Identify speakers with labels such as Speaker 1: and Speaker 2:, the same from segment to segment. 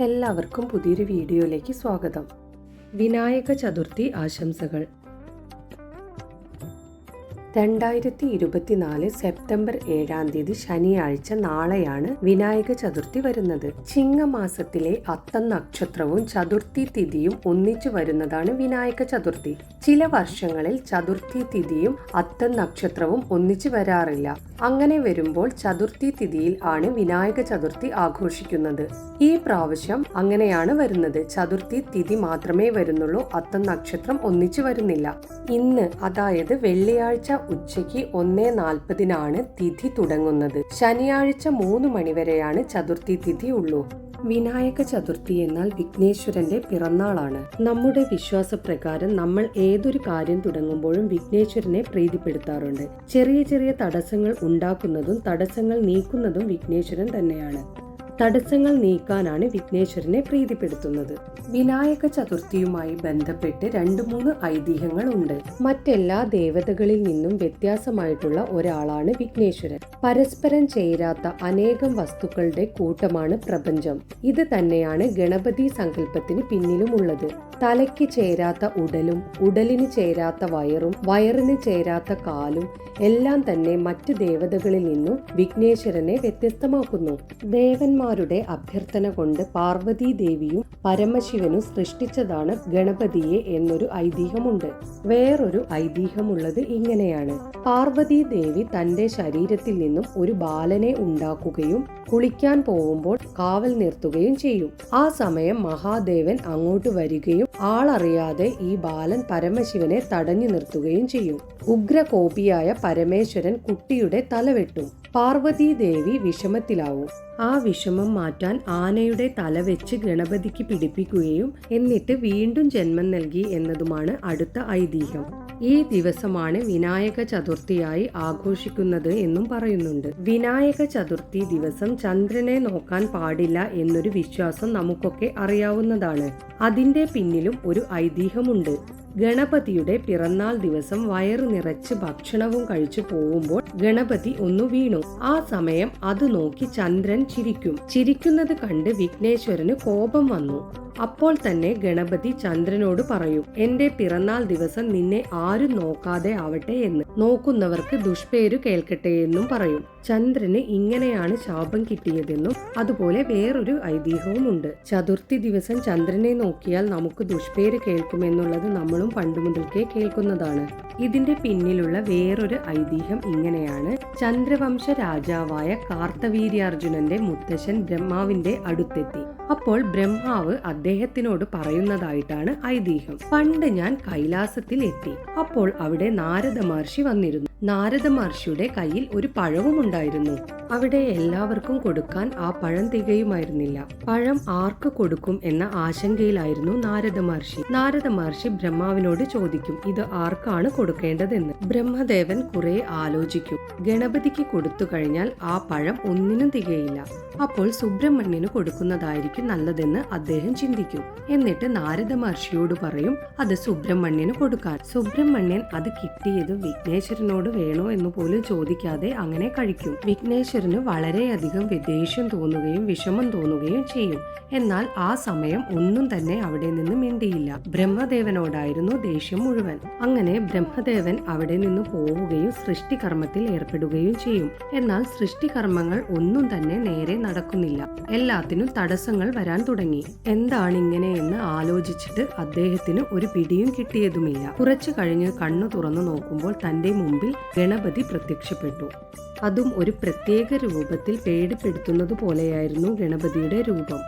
Speaker 1: എല്ലാവർക്കും പുതിയൊരു വീഡിയോയിലേക്ക് സ്വാഗതം. വിനായക ചതുർത്ഥി ആശംസകൾ. രണ്ടായിരത്തി ഇരുപത്തിനാല് സെപ്റ്റംബർ ഏഴാം തീയതി ശനിയാഴ്ച നാളെയാണ് വിനായക ചതുർത്ഥി വരുന്നത്. ചിങ്ങമാസത്തിലെ അത്തം നക്ഷത്രവും ചതുർത്ഥി തിഥിയും ഒന്നിച്ചു വരുന്നതാണ് വിനായക ചതുർത്ഥി. ചില വർഷങ്ങളിൽ ചതുർത്ഥി തിഥിയും അത്തം നക്ഷത്രവും ഒന്നിച്ചു വരാറില്ല. അങ്ങനെ വരുമ്പോൾ ചതുർത്ഥി തിഥിയിൽ ആണ് വിനായക ചതുർത്ഥി ആഘോഷിക്കുന്നത്. ഈ പ്രാവശ്യം അങ്ങനെയാണ് വരുന്നത്. ചതുർത്ഥി തിഥി മാത്രമേ വരുന്നുള്ളൂ. അത്തം നക്ഷത്രം ഒന്നിച്ചു വരുന്നില്ല. ഇന്ന് അതായത് വെള്ളിയാഴ്ച ഉച്ചയ്ക്ക് ഒന്നേ നാൽപ്പതിനാണ് തിഥി തുടങ്ങുന്നത്. ശനിയാഴ്ച മൂന്ന് മണിവരെയാണ് ചതുർത്ഥി തിഥി ഉള്ളൂ. വിനായക ചതുർത്ഥി എന്നാൽ വിഘ്നേശ്വരന്റെ പിറന്നാളാണ്. നമ്മുടെ വിശ്വാസപ്രകാരം നമ്മൾ ഏതൊരു കാര്യം തുടങ്ങുമ്പോഴും വിഘ്നേശ്വരനെ പ്രീതിപ്പെടുത്താറുണ്ട്. ചെറിയ ചെറിയ തടസ്സങ്ങൾ ഉണ്ടാക്കുന്നതും തടസ്സങ്ങൾ നീക്കുന്നതും വിഘ്നേശ്വരൻ തന്നെയാണ്. തടസ്സങ്ങൾ നീക്കാനാണ് വിഘ്നേശ്വരനെ പ്രീതിപ്പെടുത്തുന്നത്. വിനായക ചതുർത്ഥിയുമായി ബന്ധപ്പെട്ട് രണ്ടു മൂന്ന് ഐതിഹ്യങ്ങൾ ഉണ്ട് മറ്റെല്ലാ ദേവതകളിൽ നിന്നും വ്യത്യാസമായിട്ടുള്ള ഒരാളാണ് വിഘ്നേശ്വരൻ. പരസ്പരം ചേരാത്ത അനേകം വസ്തുക്കളുടെ കൂട്ടമാണ് പ്രപഞ്ചം. ഇത് തന്നെയാണ് ഗണപതി സങ്കല്പത്തിന് പിന്നിലുമുള്ളത്. തലയ്ക്ക് ചേരാത്ത ഉടലും ഉടലിന് ചേരാത്ത വയറും വയറിന് ചേരാത്ത കാലും എല്ലാം തന്നെ മറ്റ് ദേവതകളിൽ നിന്നും വിഘ്നേശ്വരനെ വ്യത്യസ്തമാക്കുന്നു. ദേവന്മാരുടെ അഭ്യർത്ഥന കൊണ്ട് പാർവതി ദേവിയും പരമശിവനും സൃഷ്ടിച്ചതാണ് ഗണപതിയെ എന്നൊരു ഐതിഹ്യമുണ്ട്. വേറൊരു ഐതിഹ്യമുള്ളത് ഇങ്ങനെയാണ്. പാർവതി ദേവി തന്റെ ശരീരത്തിൽ നിന്നും ഒരു ബാലനെ ഉണ്ടാക്കുകയും കുളിക്കാൻ പോകുമ്പോൾ കാവൽ നിർത്തുകയും ചെയ്യും. ആ സമയം മഹാദേവൻ അങ്ങോട്ട് വരികയും ആളറിയാതെ ഈ ബാലൻ പരമശിവനെ തടഞ്ഞു നിർത്തുകയും ചെയ്യും. ഉഗ്രകോപിയായ പരമേശ്വരൻ കുട്ടിയുടെ തല വെട്ടും പാർവതി ദേവി വിഷമത്തിലാവും. ആ വിഷമം മാറ്റാൻ ആനയുടെ തല വെച്ച് ഗണപതിക്ക് പിടിപ്പിക്കുകയും എന്നിട്ട് വീണ്ടും ജന്മം നൽകി എന്നതുമാണ് അടുത്ത ഐതിഹ്യം. ഈ ദിവസമാണ് വിനായക ചതുർത്ഥിയായി ആഘോഷിക്കുന്നത് എന്നും പറയുന്നുണ്ട്. വിനായക ചതുർത്ഥി ദിവസം ചന്ദ്രനെ നോക്കാൻ പാടില്ല എന്നൊരു വിശ്വാസം നമുക്കൊക്കെ അറിയാവുന്നതാണ്. അതിന്റെ പിന്നിലും ഒരു ഐതിഹ്യമുണ്ട്. ഗണപതിയുടെ പിറന്നാൾ ദിവസം വയറു നിറച്ച് ഭക്ഷണവും കഴിച്ചു പോകുമ്പോൾ ഗണപതി ഒന്ന് വീണു. ആ സമയം അത് നോക്കി ചന്ദ്രൻ ചിരിക്കും. ചിരിക്കുന്നത് കണ്ട് വിഘ്നേശ്വരന് കോപം വന്നു. അപ്പോൾ തന്നെ ഗണപതി ചന്ദ്രനോട് പറയും എന്റെ പിറന്നാൾ ദിവസം നിന്നെ ആരും നോക്കാതെ ആവട്ടെ എന്ന്. നോക്കുന്നവർക്ക് ദുഷ്പേരു കേൾക്കട്ടെ എന്നും പറയും. ചന്ദ്രന് ഇങ്ങനെയാണ് ശാപം കിട്ടിയതെന്നും അതുപോലെ വേറൊരു ഐതിഹ്യവും ഉണ്ട് ചതുർത്ഥി ദിവസം ചന്ദ്രനെ നോക്കിയാൽ നമുക്ക് ദുഷ്പേര് കേൾക്കുമെന്നുള്ളത് നമ്മളും പണ്ടുമുതൽക്കേ കേൾക്കുന്നതാണ്. ഇതിന്റെ പിന്നിലുള്ള വേറൊരു ഐതിഹ്യം ഇങ്ങനെയാണ്. ചന്ദ്രവംശ രാജാവായ കാർത്തവീര്യാർജുനന്റെ മുത്തശ്ശൻ ബ്രഹ്മാവിന്റെ അടുത്തെത്തി. അപ്പോൾ ബ്രഹ്മാവ് അദ്ദേഹത്തിനോട് പറയുന്നതായിട്ടാണ് ഐതിഹ്യം. പണ്ട് ഞാൻ കൈലാസത്തിൽ എത്തി അപ്പോൾ അവിടെ നാരദ മഹർഷി വന്നിരുന്നു. നാരദ മഹർഷിയുടെ കയ്യിൽ ഒരു പഴവും ഉണ്ടായിരുന്നു. അവിടെ എല്ലാവർക്കും കൊടുക്കാൻ ആ പഴം തികയുമായിരുന്നില്ല. പഴം ആർക്ക് കൊടുക്കും എന്ന ആശങ്കയിലായിരുന്നു നാരദ മഹർഷി. നാരദ മഹർഷി ബ്രഹ്മാവിനോട് ചോദിക്കും ഇത് ആർക്കാണ് കൊടുക്കേണ്ടതെന്ന്? ബ്രഹ്മദേവൻ കുറെ ആലോചിക്കും. ഗണപതിക്ക് കൊടുത്തു കഴിഞ്ഞാൽ ആ പഴം ഒന്നിനും തികയില്ല. അപ്പോൾ സുബ്രഹ്മണ്യന് കൊടുക്കുന്നതായിരിക്കും നല്ലതെന്ന് അദ്ദേഹം ചിന്തിക്കും. എന്നിട്ട് നാരദ മഹർഷിയോട് പറയും അത് സുബ്രഹ്മണ്യന് കൊടുക്കാൻ. സുബ്രഹ്മണ്യൻ അത് കിട്ടിയത് വിഘ്നേശ്വരനോട് വേണോ എന്ന് പോലും ചോദിക്കാതെ അങ്ങനെ കഴിക്കും. വിഘ്നേശ്വരന് വളരെയധികം വിദേഷ്യം തോന്നുകയും വിഷമം തോന്നുകയും ചെയ്യും. എന്നാൽ ആ സമയം ഒന്നും തന്നെ അവിടെ നിന്ന് മിണ്ടിയില്ല. ബ്രഹ്മദേവനോടായിരുന്നു ദേഷ്യം മുഴുവൻ. അങ്ങനെ ബ്രഹ്മദേവൻ അവിടെ നിന്ന് പോവുകയും സൃഷ്ടികർമ്മത്തിൽ ഏർപ്പെടുകയും ചെയ്യും. എന്നാൽ സൃഷ്ടികർമ്മങ്ങൾ ഒന്നും തന്നെ നേരെ നടക്കുന്നില്ല. എല്ലാത്തിനും തടസ്സങ്ങൾ വരാൻ തുടങ്ങി. എന്താണ് ഇങ്ങനെ എന്ന് ആലോചിച്ചിട്ട് അദ്ദേഹത്തിന് ഒരു പിടിയും കിട്ടിയതുമില്ല. കുറച്ചു കഴിഞ്ഞ് കണ്ണു തുറന്നു നോക്കുമ്പോൾ തന്റെ മുമ്പിൽ ഗണപതി പ്രത്യക്ഷപ്പെട്ടു. അതും ഒരു പ്രത്യേക രൂപത്തിൽ പേടിപ്പെടുത്തുന്നത് പോലെയായിരുന്നു ഗണപതിയുടെ രൂപം.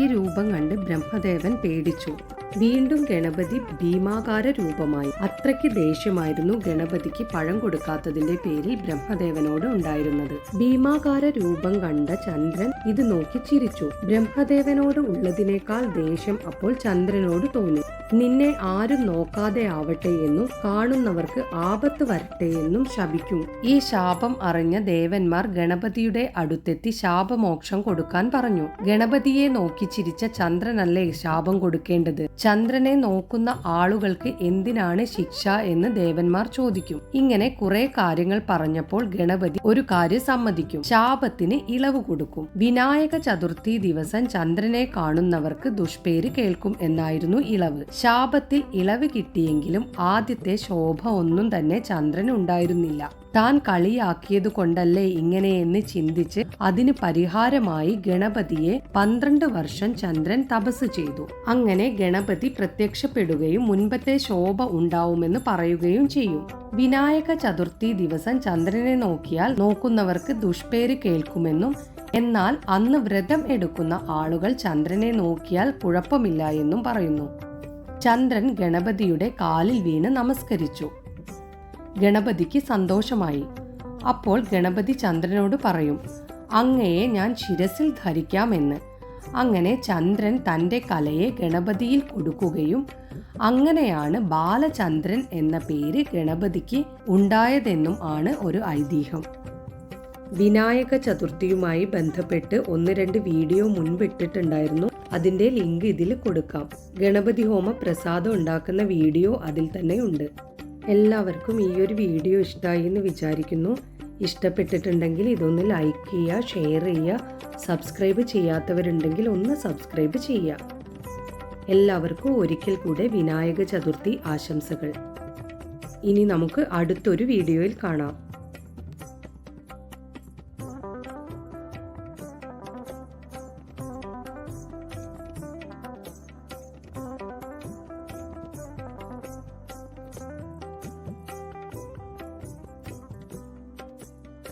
Speaker 1: ഈ രൂപം കണ്ട് ബ്രഹ്മദേവൻ പേടിച്ചു. വീണ്ടും ഗണപതി ഭീമാകാര രൂപമായി അത്രയ്ക്ക് ദേഷ്യമായിരുന്നു ഗണപതിക്ക് പഴം കൊടുക്കാത്തതിന്റെ പേരിൽ ബ്രഹ്മദേവനോട് ഉണ്ടായിരുന്നത്. ഭീമാകാര രൂപം കണ്ട ചന്ദ്രൻ ഇത് നോക്കി ചിരിച്ചു. ബ്രഹ്മദേവനോട് ഉള്ളതിനേക്കാൾ ദേഷ്യം അപ്പോൾ ചന്ദ്രനോട് തോന്നി. നിന്നെ ആരും നോക്കാതെ ആവട്ടെ എന്നും കാണുന്നവർക്ക് ആപത്ത് വരട്ടെ എന്നും ശപിക്കും. ഈ ശാപം അറിഞ്ഞ ദേവന്മാർ ഗണപതിയുടെ അടുത്തെത്തി ശാപമോക്ഷം കൊടുക്കാൻ പറഞ്ഞു. ഗണപതിയെ നോക്കി ചിരിച്ച ചന്ദ്രനല്ലേ ശാപം കൊടുക്കേണ്ടത്? ചന്ദ്രനെ നോക്കുന്ന ആളുകൾക്ക് എന്തിനാണ് ശിക്ഷ എന്ന് ദേവന്മാർ ചോദിക്കും. ഇങ്ങനെ കുറെ കാര്യങ്ങൾ പറഞ്ഞപ്പോൾ ഗണപതി ഒരു കാര്യം സമ്മതിക്കും. ശാപത്തിന് ഇളവ് കൊടുക്കും. വിനായക ചതുർത്ഥി ദിവസം ചന്ദ്രനെ കാണുന്നവർക്ക് ദുഷ്പേര് കേൾക്കും എന്നായിരുന്നു ഇളവ്. ശാപത്തിൽ ഇളവ് കിട്ടിയെങ്കിലും ആദ്യത്തെ ശോഭ ഒന്നും തന്നെ ചന്ദ്രൻ ഉണ്ടായിരുന്നില്ല. താൻ കളിയാക്കിയത് കൊണ്ടല്ലേ ഇങ്ങനെയെന്ന് ചിന്തിച്ച് അതിന് പരിഹാരമായി ഗണപതിയെ പന്ത്രണ്ട് വർഷം ചന്ദ്രൻ തപസ് ചെയ്തു. അങ്ങനെ ഗണപതി പ്രത്യക്ഷപ്പെടുകയും മുൻപത്തെ ശോഭ ഉണ്ടാവുമെന്ന് പറയുകയും ചെയ്യും. വിനായക ചതുർത്ഥി ദിവസം ചന്ദ്രനെ നോക്കിയാൽ നോക്കുന്നവർക്ക് ദുഷ്പേര് കേൾക്കുമെന്നും എന്നാൽ അന്ന് വ്രതം എടുക്കുന്ന ആളുകൾ ചന്ദ്രനെ നോക്കിയാൽ കുഴപ്പമില്ല എന്നും പറയുന്നു. ചന്ദ്രൻ ഗണപതിയുടെ കാലിൽ വീണ് നമസ്കരിച്ചു. ഗണപതിക്ക് സന്തോഷമായി. അപ്പോൾ ഗണപതി ചന്ദ്രനോട് പറയും അങ്ങയെ ഞാൻ ശിരസിൽ ധരിക്കാമെന്ന്. അങ്ങനെ ചന്ദ്രൻ തന്റെ കലയെ ഗണപതിയിൽ കൊടുക്കുകയും അങ്ങനെയാണ് ബാലചന്ദ്രൻ എന്ന പേര് ഗണപതിക്ക് ഉണ്ടായതെന്നും ആണ് ഒരു ഐതിഹ്യം. വിനായക ചതുർത്ഥിയുമായി ബന്ധപ്പെട്ട് ഒന്ന് രണ്ട് വീഡിയോ മുൻപിട്ടിട്ടുണ്ടായിരുന്നു. അതിന്റെ ലിങ്ക് ഇതിൽ കൊടുക്കാം. ഗണപതി ഹോമ പ്രസാദം ഉണ്ടാക്കുന്ന വീഡിയോ അതിൽ തന്നെ ഉണ്ട്. എല്ലാവർക്കും ഈ ഒരു വീഡിയോ ഇഷ്ടമായി എന്ന് വിചാരിക്കുന്നു. ഇഷ്ടപ്പെട്ടിട്ടുണ്ടെങ്കിൽ ഇതൊന്ന് ലൈക്ക് ചെയ്യുക ഷെയർ ചെയ്യുക സബ്സ്ക്രൈബ് ചെയ്യാത്തവരുണ്ടെങ്കിൽ ഒന്ന് സബ്സ്ക്രൈബ് ചെയ്യുക. എല്ലാവർക്കും ഒരിക്കൽ കൂടെ വിനായക ചതുർത്ഥി ആശംസകൾ. ഇനി നമുക്ക് അടുത്തൊരു വീഡിയോയിൽ കാണാം.